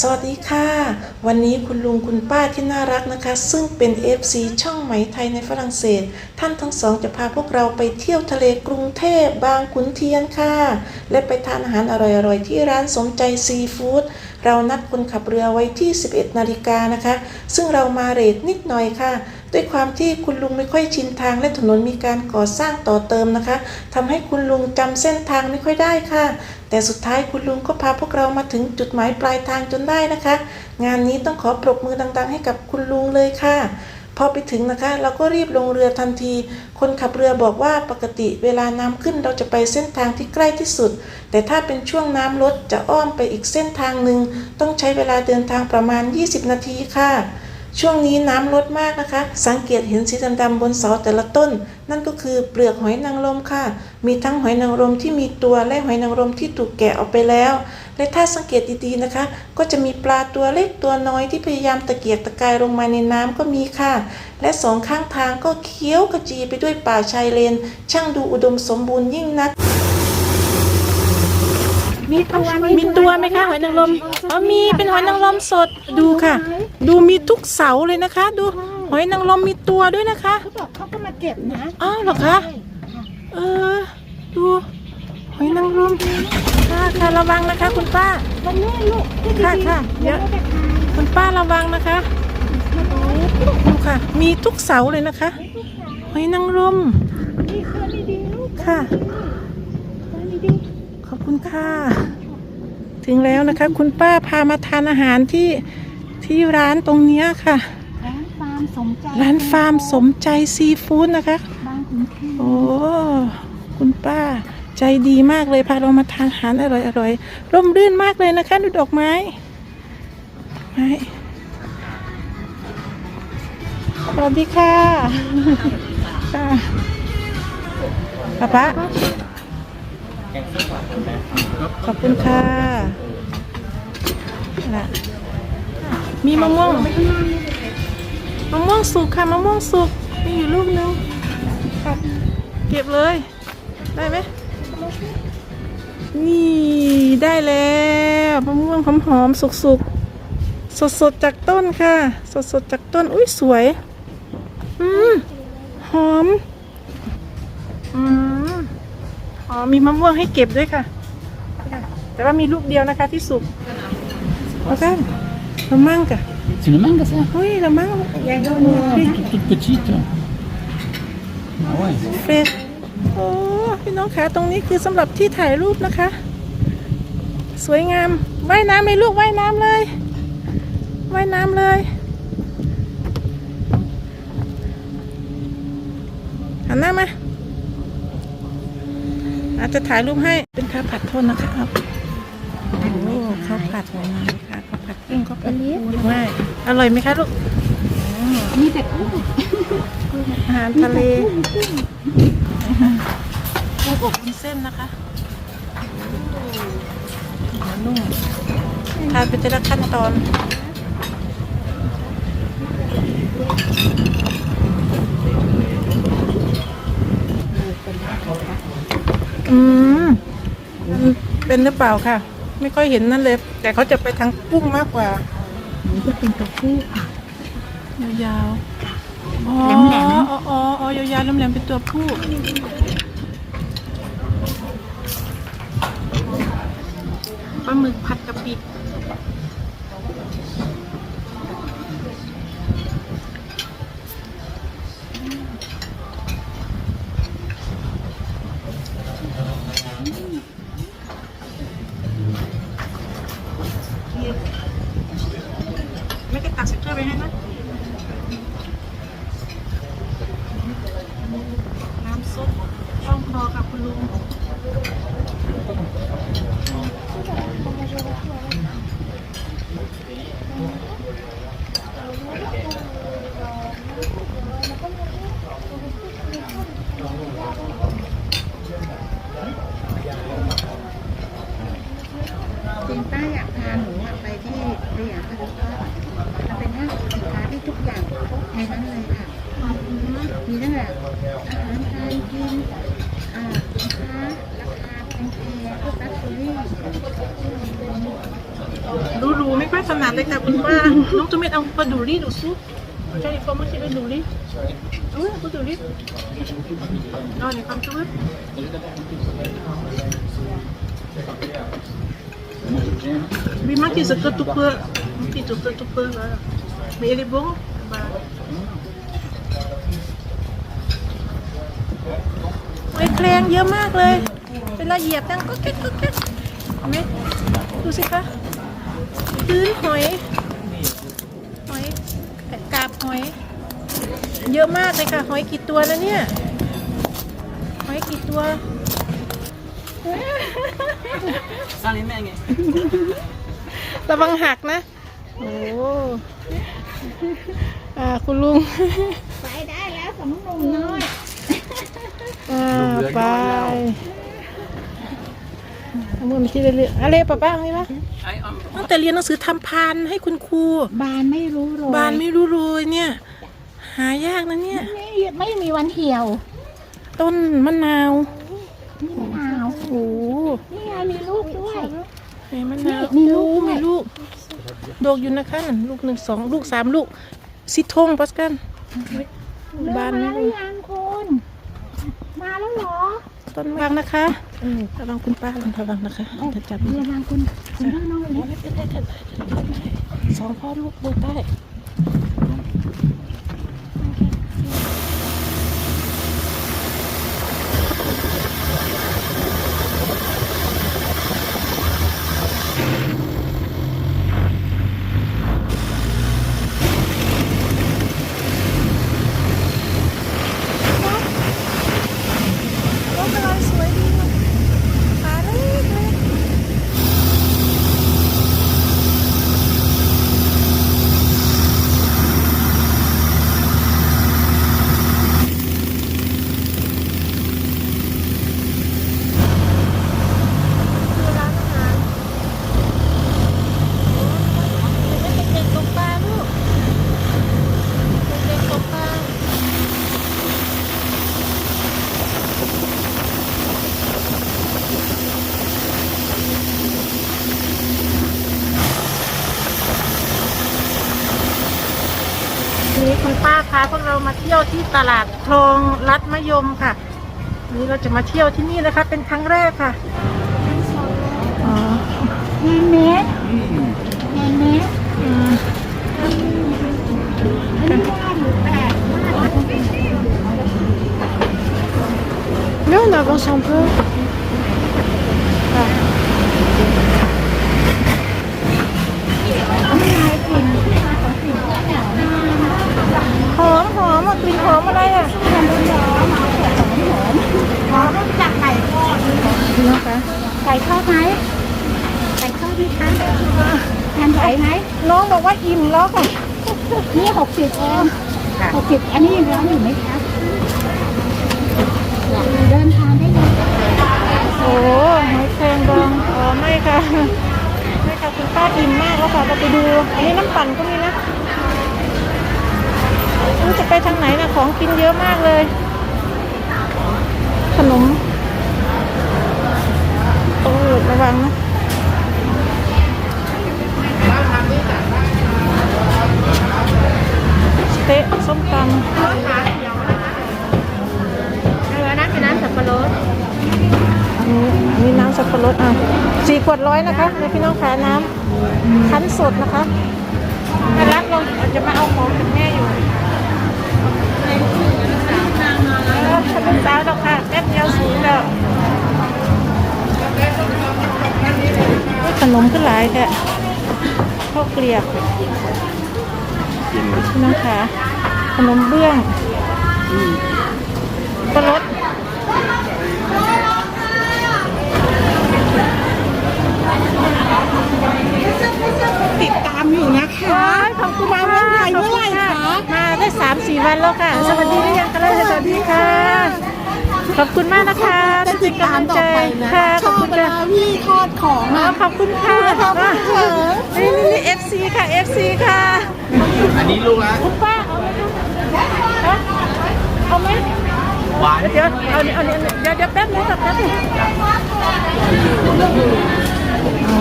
สวัสดีค่ะ วันนี้คุณลุงคุณป้าที่น่ารักนะคะ ซึ่งเป็น FC ช่องไหมไทยในฝรั่งเศส ท่านทั้งสองจะพาพวกเราไปเที่ยวทะเลกรุงเทพบางขุนเทียนค่ะ และไปทานอาหารอร่อยๆ ที่ร้านสมใจซีฟู้ดเรานัดคนขับเรือไว้ที่ 11 นาฬิกานะคะ ซึ่งเรามาเรทนิดหน่อยค่ะ ด้วยความที่คุณลุงไม่ค่อยชินทางและถนนมีการก่อสร้างต่อเติมนะคะทำให้คุณลุงจำเส้นทางไม่ค่อยได้ค่ะ แต่สุดท้ายคุณลุงก็พาพวกเรามาถึงจุดหมายปลายทางจนได้นะคะ งานนี้ต้องขอปรบมือดัง ๆ ให้กับคุณลุงเลยค่ะพอไปถึงนะคะ เราก็รีบลงเรือทันที คนขับเรือบอกว่าปกติเวลาน้ำขึ้นเราจะไปเส้นทางที่ใกล้ที่สุด แต่ถ้าเป็นช่วงน้ำลดจะอ้อมไปอีกเส้นทางหนึ่งต้องใช้เวลาเดินทางประมาณ 20 นาทีค่ะ ช่วงนี้น้ำลดมากนะคะ สังเกตเห็นสีดำๆบนเสาแต่ละต้น นั่นก็คือเปลือกหอยนางรมค่ะ มีทั้งหอยนางรมที่มีตัวและหอยนางรมที่ถูกแกะออกไปแล้ว และถ้าสังเกตดีๆนะคะ ก็จะมีปลาตัวเล็กตัวน้อยที่พยายามตะเกียกตะกายลงมาในน้ำก็มีค่ะ และสองข้างทางก็เคี้ยวกระจีไปด้วยป่าชายเลน ช่างดูอุดมสมบูรณ์ยิ่งนักมีตัวมีตัวไหมคะหอยนางรมอ๋อมีเป็นหอยนางรมสดดูค่ะ ดูมีทุกเสาเลยนะคะ ดูหอยนางรมมีตัวด้วยนะคะเขาบอกเขาก็มาเก็บนะอ้าวเหรอคะเออดูหอยนางรมค่ะค่ะระวังนะคะ คุณป้าตรงนี้ลูกที่ดีค่ะค่ะเดี๋ยวคุณป้าระวังนะคะดูค่ะ มีทุกเสาเลยนะคะหอยนางรมนี่คือนี่ดีลูกค่ะนี่ดีขอบคุณค่ะ ถึงแล้วนะคะ คุณป้าพามาทานอาหารที่ ที่ร้านตรงเนี้ยค่ะ ร้านฟาร์มสมใจร้านฟาร์มสมใจซีฟู้ดนะคะบางขุนเทียนโอ้คุณป้า ใจดีมากเลยพาเรามาทานอาหารอร่อยอร่อยๆร่มรื่นมากเลยนะคะดูดอกไม้ไม้สวัสดีค่ะค่ะป้าป๊าขอบคุณค่ะน่ะ มีมะม่วงมะม่วงสุกค่ะมะม่วงสุกมีอยู่ลูกนึงค่ะเก็บเลย ได้ไหมนี่ได้แล้วมะม่วงหอมๆสุกๆ สดๆจากต้นค่ะ สดๆจากต้น อุ้ยสวย อืมหอม อืมอ๋อมีมะม่วงให้เก็บด้วยค่ะ แต่ว่ามีลูกเดียวนะคะที่สุกเอากั นละมั่งกะ C'est une mangue ça เฮ้ยละมั่ง toute, toute petite. Ah ouais. เฟรชโอ้พี่น้องคะตรงนี้คือสำหรับที่ถ่ายรูปนะคะ สวยงามว่ายน้ำไหมลูกว่ายน้ำเลยว่ายน้ำเลยหันหน้ามาอาจจะถ่ายรูปให้เป็นข้าวผัดโทษนะครับโอ้ข้าวผัดอะไรนะคะข้าว ผัดกุ้งข้าวผัดปูไม่อร่อยไหมคะลูกมีแต่กุ้งอาหารทะเลกุ้งอบวุ้นเส้นนะคะเหนียวนุ่มทานไปทีละขั้นตอนอืมเป็นหรือเปล่าค่ะ ไม่ค่อยเห็นนั่นเลย แต่เขาจะไปทางกุ้งมากกว่านี่จะเป็นตัวผู้ค่ะ ยาวๆอ๋อแหลมอ๋ออ๋ออ๋อยาวๆแหลมๆเป็นตัวผู้ ปลาหมึกผัดกะปิไม่ ได้ตั ป็นดูรี่เออปลาดูรี่เอาในความชุ่ม Bi maki suka tupa, maki suka tupa lah. Mais elle est bon. Bah. หอยแครงเยอะมากเลยเวลาเหยียบดังก็แก๊กก็แก๊ก เห็นไหมดูสิคะพื้นหอย หอยกาบหอย เยอะมากเลยค่ะ หอยกี่ตัวแล้วเนี่ย หอยกี่ตัวระวังหักนะ โอ้อ่าคุณลุง ไปได้แล้วสำนุนน้อย อ่าไป เอามือมาที่เรื่อยๆอะไรป้าป้าเอาไหมปะตั้งแต่เรียนหนังสือทำพานให้คุณครู บานไม่รู้โรยบานไม่รู้โรยเนี่ย หายากนะเนี่ย ไม่ไม่มีวันเหี่ยว ต้นมะนาวนี่มะนาวโอ้โหนี่ไงมีลูกด้วยไอ้มะนาวนี่มีลูกโอ้มีลูกดกอยู่นะคะนั่นลูกหนึ่งสองลูกสามลูกซิทงปัสกันเริ่มบานมาไม่หรื รู้ อยังคุณมาแล้วเหรอ ต้นวางนะคะระวังคุณป้าระวังนะคะจะจับระวังคุณคุณน้องน้องสองพ่อลูกดูใต้ถอะไรสวยดีขาเล็กเล็ก คือร้านอาหารไม่เด็กๆตกปลาลูกเด็กๆตกปลาวันนี้คุณป้า พาพวกเรามาเที่ยวที่ตลาดคลองลัดมะยมค่ะวันนี้เราจะมาเที่ยวที่นี่นะคะ เป็นครั้งแรกค่ะอ๋องานเมสงานเมสอืมอันนี้ว่าหรือแปดว่าหรือเป็น Mais on avance un peu. Ah. หอมหอมอะกลิ่นหอมอะไรอะ ขอเริ่มจากไก่ทอด นะคะ ไก่ทอดไหมไก่ทอดไหมคะงานไก่ไหมน้องบอกว่าอิ่มแล้วค่ะนี่หกสิบเองหกสิบอันนี้ยังร้อนอยู่ไหมคะเดินทางได้เลยโอ้หอยแครงดองอ๋อไม่ค่ะไม่ค่ะคุณป้าอิ่มมากแล้วค่ะเราไปดูอันนี้น้ำปั่นก็มีนะไม่รู้จะไปทางไหนนะของกินเยอะมากเลย ขนม โอ้ยระวังนะสเต๊ะส้มตำเรือนั้นเป็นน้ำสับปะรดอันนี้อันนี้น้ำสับปะรดอะสี่ขวดร้อยนะคะเลยพี่น้องขายน้ำคั้นสดนะคะแม่รักเราจะมาเอาของจากแม่อยู่เออฉันเป็นสาวดอกค่ะแป๊บเดียวสูงแล้ว ขนมก็หลายแค่ข้าวเกลียบพี่น้องค่ะขนมเบื้องปลารสติดตามอยู่นะคะขอบคุณมาเมืองไทยเมื่อไหร่คะมาได้สามสี่วันแล้วค่ะ สวัสดีหรือยังคะเลยสวัสดีค่ะ ขอบคุณมากนะคะที่เป็นกำลังใจค่ะขอบคุณเวค่ะลาพี่ทอดของอ๋ออะขอบคุณค่ะขอบคุณค่ะนี่นี่นี่ FC ค่ะ FC ค่ะ อันนี้ลูกละคุณป้าเอาไหมคะฮะเอาไหมหวานเดี๋ยวเอาเนี่ยเอาเนี่ยเดี๋ยวเดี๋ยวแป๊บนึงค่ะแป๊บนึงโอ้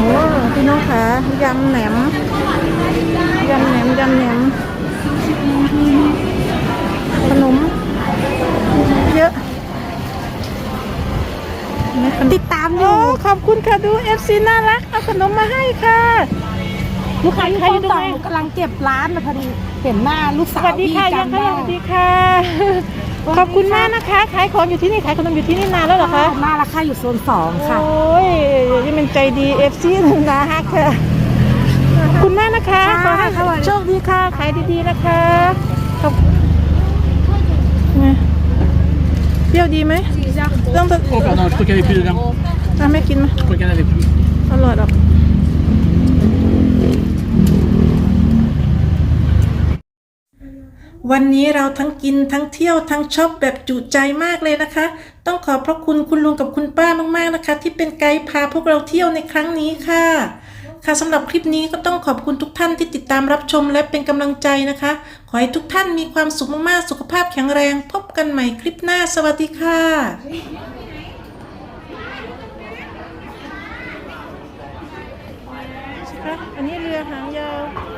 พี่น้องคะยำแหนมยำแหนมยำแหนมขนมเยอะ ติดตามอยู่ขอบคุณค่ะดู FC น่ารักเอาขนมมาให้ค่ะลูกค้าอยู่ใครคอยู่นตรงต่อไหนหนูกำลังเก็บร้านนะพอดีเห็นหน้าลูกสสาววัสดีค่ะพี่ยังจำค่ะได้สวัสดีค่ะ ขอบคุณมากนะคะ ขายของอยู่ที่นี่ขายขนมอยู่ที่นี่นานแล้วเหรอคะหน้าราคาอยู่โซนสองค่ะโอ้ยนี่มันใจดี FC นะฮักค่ะขอบคุณมากนะคะขอให้โชคดีค่ะขายดีๆนะคะขอบไงเปรี้ยวดีไหม ต้องต้อง Oh pardon, je crois qu'il y avait plus dedans. อะไม่กินไหม Je crois qu'il y en avait plus. อร่อยหรอก วันนี้เราทั้งกินทั้งเที่ยวทั้งช็อปแบบจุใจมากเลยนะคะ ต้องขอบพระคุณคุณลุงกับคุณป้ามากๆนะคะ ที่เป็นไกด์พาพวกเราเที่ยวในครั้งนี้ค่ะ ค่ะสำหรับคลิปนี้ก็ต้องขอบคุณทุกท่านที่ติดตามรับชมและเป็นกำลังใจนะคะ ขอให้ทุกท่านมีความสุขมากๆ สุขภาพแข็งแรง พบกันใหม่คลิปหน้า สวัสดีค่ะอันนี้เรือหางยาว